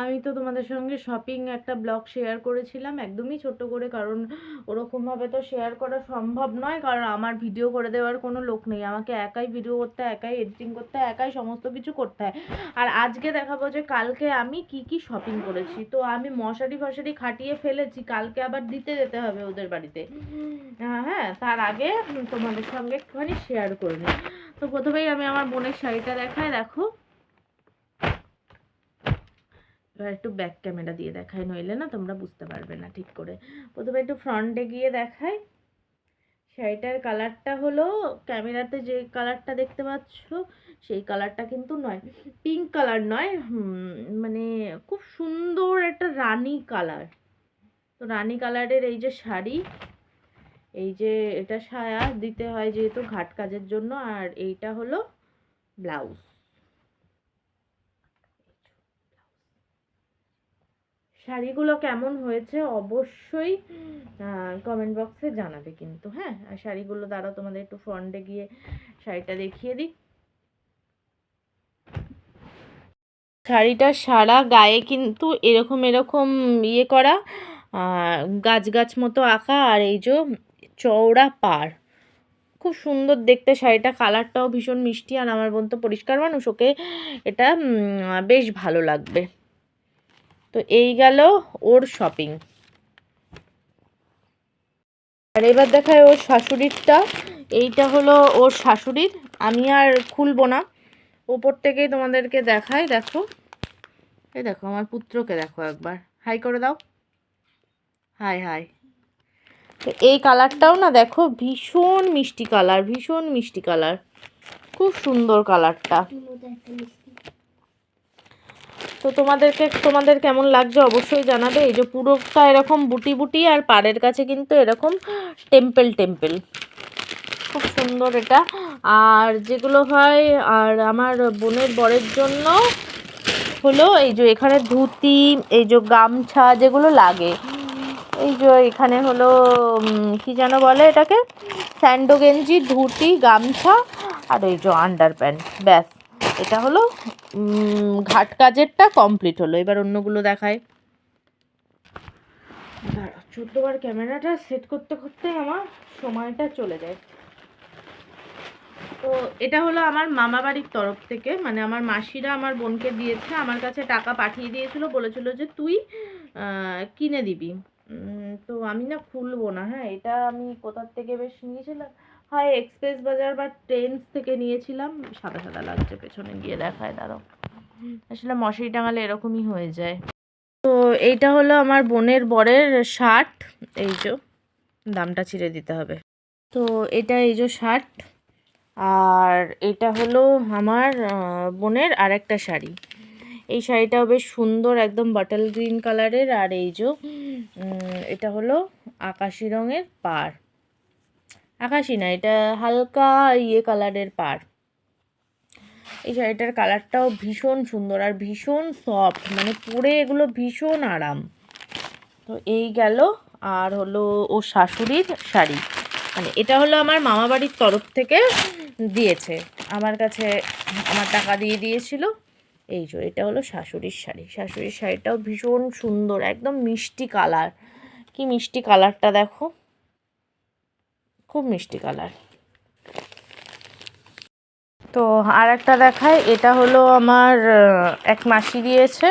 আমি তো তোমাদের সঙ্গে শপিং একটা ব্লগ শেয়ার করেছিলাম, একদমই ছোট করে, কারণ ওরকমভাবে তো শেয়ার করা সম্ভব নয়, কারণ আমার ভিডিও করে দেওয়ার কোনো লোক নেই। আমাকে একাই ভিডিও করতে একাই এডিটিং করতে একাই সমস্ত কিছু করতে হয়। আর আজকে দেখাবো যে কালকে আমি কি কি শপিং করেছি। তো আমি মশারি ফশারি খাটিয়ে ফেলেছি, কালকে আবার দিতে যেতে হবে ওদের বাড়িতে। হ্যাঁ তার আগে তোমাদের সঙ্গে একটুখানি শেয়ার করে তো প্রথমেই আমি আমার বোনের শাড়িটা দেখাই, দেখো। এবার একটু ব্যাক ক্যামেরা দিয়ে দেখাই নইলে না তোমরা বুঝতে পারবে না ঠিক করে। প্রথমে একটু ফ্রন্টে গিয়ে দেখাই শাড়িটার কালারটা হলো ক্যামেরাতে যে কালারটা দেখতে পাচ্ছ, সেই কালারটা কিন্তু নয় পিঙ্ক কালার নয় মানে খুব সুন্দর একটা রানী কালার তো রানী কালারের এই যে শাড়ি, এই যে এটা সায়া, দিতে হয় যেহেতু ঘাট কাজের জন্য, আর এইটা হলো ব্লাউজ। শাড়িগুলো কেমন হয়েছে অবশ্যই কমেন্ট বক্সে জানাবে কিন্তু হ্যাঁ? আর শাড়িগুলো দাঁড়াও তোমাদের একটু ফ্রন্টে গিয়ে শাড়িটা দেখিয়ে দিই। শাড়িটার সারা গায়ে কিন্তু এরকম এরকম ইয়ে করা গাছ গাছ মতো আঁকা আর এই যে চওড়া পাড়। খুব সুন্দর দেখতে শাড়িটা কালারটাও ভীষণ মিষ্টি আর আমার বোন তো পরিষ্কার মানুষ ওকে এটা বেশ ভালো লাগবে। তো এই গেল ওর শপিং আর এবার দেখায় ওর শাশুড়িরটা। এইটা হলো ওর শাশুড়ির। আমি আর খুলবো না। ওপর থেকেই তোমাদেরকে দেখাই দেখো। এই দেখো, আমার পুত্রকে দেখো একবার। হাই করে দাও। Hi hi. তো এই কালারটাও না দেখো, ভীষণ মিষ্টি কালার, ভীষণ মিষ্টি কালার। খুব সুন্দর কালারটা। তো তোমাদেরকে, তোমাদের কেমন লাগছে অবশ্যই জানাবে। এই যে পুরোটা এরকম বুটি বুটি আর পাড়ের কাছে কিন্তু এরকম টেম্পেল টেম্পেল। খুব সুন্দর এটা। আর যেগুলো হয়, আর আমার বোনের বরের জন্য হলো এই যে এখানে ধুতি, এই যে গামছা যেগুলো লাগে। এই যে এখানে হলো কি যেন বলে এটাকে? স্যান্ডো গেঞ্জি, ধুতি, গামছা আর এই যে আন্ডার প্যান্ট ব্যাস, এটা হলো ঘাট কাজেরটা কমপ্লিট হলো। এবার অন্যগুলো দেখায় চোদ্দবার ক্যামেরাটা সেট করতে করতে আমার সময়টা চলে যায়। তো এটা হলো আমার মামা বাড়ির তরফ থেকে। মানে আমার মাসিরা আমার বোনকে দিয়েছে, আমার কাছে টাকা পাঠিয়ে দিয়েছিল, বলেছিল যে তুই কিনে দিবি। তো আমি না খুলবো না। হ্যাঁ এটা আমি কোথার থেকে বেশ নিয়েছিলাম? হয় এক্সপ্রেস বাজার বা ট্রেন্স থেকে নিয়েছিলাম, সাদা সাদা লাগছে, পেছনে গিয়ে দেখায়, দাঁড়াও। আসলে মশারি টাঙালে এরকমই হয়ে যায়। তো এইটা হলো আমার বোনের বরের শার্ট, এই যে দামটা ছিঁড়ে দিতে হবে। তো এটা এই যে শার্ট, আর এটা হলো আমার বোনের আরেকটা শাড়ি। এই শাড়িটাও বেশ সুন্দর, একদম বাটাল গ্রিন কালারের, আর এই যে এটা হলো আকাশি রঙের পাড় আকাশি না, এটা হালকা ইয়ে কালারের পাড় এই শাড়িটার কালারটাও ভীষণ সুন্দর আর ভীষণ সফট মানে পরে এগুলো ভীষণ আরাম। তো এই গেল, আর হলো ও শাশুড়ির শাড়ি। মানে এটা হলো আমার মামা বাড়ির তরফ থেকে দিয়েছে। আমার কাছে আমার টাকা দিয়ে দিয়েছিল। এই যে, এটা হলো শাশুড়ির শাড়ি। শাশুড়ির শাড়িটাও ভীষণ সুন্দর, একদম মিষ্টি কালার। কি মিষ্টি কালারটা দেখো। খুব মিষ্টি কালার। তো আর একটা দেখায় এটা হলো আমার এক মাসি দিয়েছে।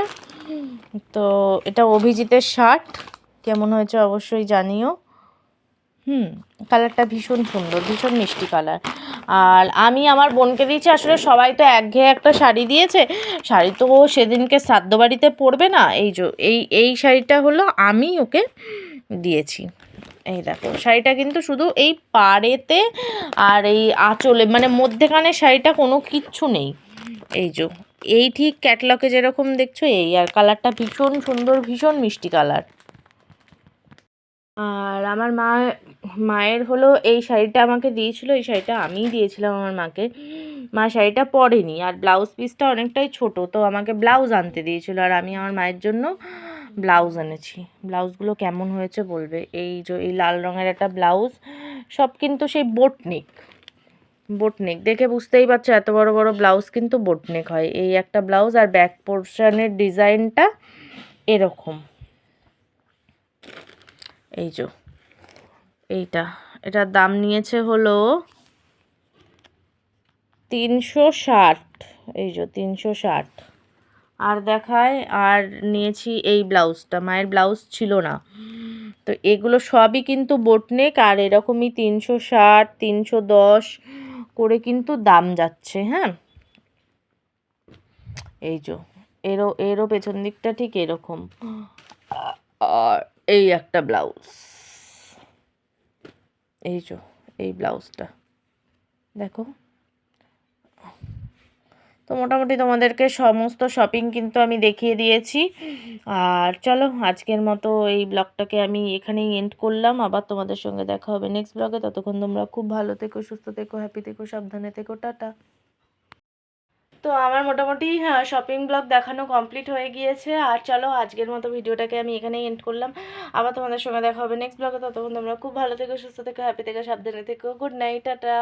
তো এটা অভিজিতের শার্ট, কেমন হয়েছে অবশ্যই জানিও। হুম, কালারটা ভীষণ সুন্দর, ভীষণ মিষ্টি কালার। আর আমি আমার বোনকে দিয়েছি, আসলে সবাই তো একঘেয়ে একটা শাড়ি দিয়েছে। শাড়ি তো সেদিনকে শ্রাদ্ধ বাড়িতে পরবে না, এই এই এই শাড়িটা হলো আমি ওকে দিয়েছি। এই দেখো, শাড়িটা কিন্তু শুধু এই পাড়েতে আর এই আঁচলে মানে মধ্যেখানে শাড়িটা কোনো কিচ্ছু নেই। এই যে, এই ঠিক ক্যাটলগে যেরকম দেখছ, এই আর কালারটা ভীষণ সুন্দর, ভীষণ মিষ্টি কালার আর আমার মা, মায়ের হলো এই শাড়িটা আমাকে দিয়েছিল, এই শাড়িটা আমিই দিয়েছিলাম আমার মাকে। মা শাড়িটা পরেনি, আর ব্লাউজ পিসটা অনেকটাই ছোট, তো আমাকে ব্লাউজ আনতে দিয়েছিল, আর আমি আমার মায়ের জন্য ব্লাউজ এনেছি। ব্লাউজগুলো কেমন হয়েছে বলবে? এই যে, এই লাল রঙের একটা ব্লাউজ, সব কিন্তু সেই বোটনিক। বোটনেক। দেখে বুঝতেই পারছ, এত বড় বড় ব্লাউজ কিন্তু বোটনেক হয়। এই একটা ব্লাউজ আর ব্যাক পোর্শনের ডিজাইনটা এরকম। এই যে, এইটা। এটার দাম নিয়েছে হলো তিনশো ষাট। এই যে, তিনশো ষাট। আর দেখায়, আর নিয়েছি এই ব্লাউজটা। মায়ের ব্লাউজ ছিল না। তো এগুলো সবই কিন্তু বোটনেক, আর এরকমই তিনশো ষাট, তিনশো দশ করে কিন্তু দাম যাচ্ছে হ্যাঁ? এই যে, এরও এরও পেছন দিকটা ঠিক এরকম। আর এই একটা ব্লাউজ। এই যে, এই ব্লাউজটা। দেখো। তো মোটামুটি তোমাদেরকে সমস্ত শপিং কিন্তু আমি দেখিয়ে দিয়েছি। আর চলো, আজকের মতো এই ব্লগটাকে আমি এখানেই এন্ড করলাম। আবার তোমাদের সঙ্গে দেখা হবে নেক্সট ব্লগে ততক্ষণ তোমরা খুব ভালো থেকো, সুস্থ থেকো হ্যাপি থেকো, সাবধানে থেকো, টাটা। তো আমার মোটামুটি শপিং ব্লগ দেখানো কমপ্লিট হয়ে গিয়েছে। আর চলো, আজকের মতো ভিডিওটাকে আমি এখানেই এন্ড করলাম। আবার তোমাদের সঙ্গে দেখা হবে নেক্সট ব্লগে ততক্ষণ তোমরা খুব ভালো থেকো, সুস্থ থেকো হ্যাপি থেকো, সাবধানে থেকো। Good night tata.